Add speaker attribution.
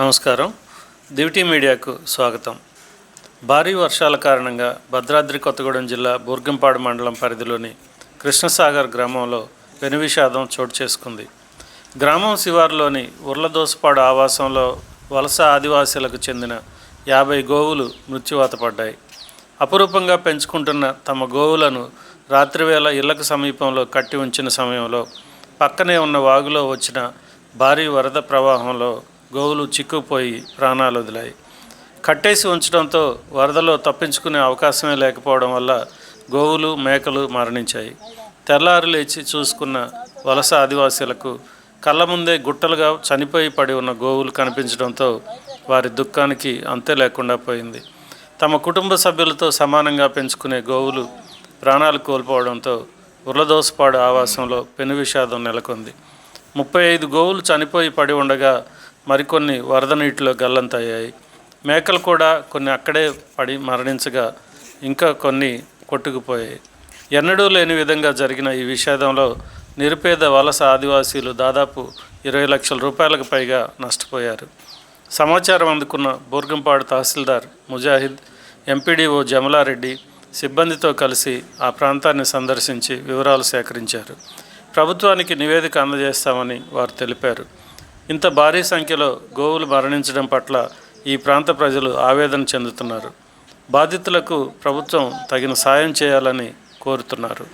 Speaker 1: నమస్కారం. దివిటీ మీడియాకు స్వాగతం. భారీ వర్షాల కారణంగా భద్రాద్రి కొత్తగూడెం జిల్లా బూర్గంపాడు మండలం పరిధిలోని కృష్ణసాగర్ గ్రామంలో పెను విషాదం చోటు చేసుకుంది. గ్రామం శివారులోని ఉర్లదోసపాడు ఆవాసంలో వలస ఆదివాసీలకు చెందిన యాభై గోవులు మృత్యువాత పడ్డాయి. అపురూపంగా పెంచుకుంటున్న తమ గోవులను రాత్రివేళ ఇళ్ళకు సమీపంలో కట్టి ఉంచిన సమయంలో పక్కనే ఉన్న వాగులో వచ్చిన భారీ వరద ప్రవాహంలో గోవులు చిక్కుపోయి ప్రాణాలు వదిలాయి. కట్టేసి ఉంచడంతో వరదలో తప్పించుకునే అవకాశమే లేకపోవడం వల్ల గోవులు మేకలు మరణించాయి. తెల్లారు లేచి చూసుకున్న వలస ఆదివాసీలకు కళ్ళ ముందే గుట్టలుగా చనిపోయి పడి ఉన్న గోవులు కనిపించడంతో వారి దుఃఖానికి అంతే లేకుండా పోయింది. తమ కుటుంబ సభ్యులతో సమానంగా పెంచుకునే గోవులు ప్రాణాలు కోల్పోవడంతో ఉర్లదోసపాడు ఆవాసంలో పెను విషాదం నెలకొంది. ముప్పై ఐదు గోవులు చనిపోయి పడి ఉండగా మరికొన్ని వరద నీటిలో గల్లంతయ్యాయి. మేకలు కూడా కొన్ని అక్కడే పడి మరణించగా ఇంకా కొన్ని కొట్టుకుపోయాయి. ఎన్నడూ లేని విధంగా జరిగిన ఈ విషాదంలో నిరుపేద వలస ఆదివాసీలు దాదాపు ఇరవై లక్షల రూపాయలకు పైగా నష్టపోయారు. సమాచారం అందుకున్న బూర్గంపాడు తహసీల్దార్ ముజాహిద్ ఎంపీడీఓ జమలారెడ్డి సిబ్బందితో కలిసి ఆ ప్రాంతాన్ని సందర్శించి వివరాలు సేకరించారు. ప్రభుత్వానికి నివేదిక అందజేస్తామని వారు తెలిపారు. ఇంత భారీ సంఖ్యలో గోవులు మరణించడం పట్ల ఈ ప్రాంత ప్రజలు ఆవేదన చెందుతున్నారు. బాధితులకు ప్రభుత్వం తగిన సాయం చేయాలని కోరుతున్నారు.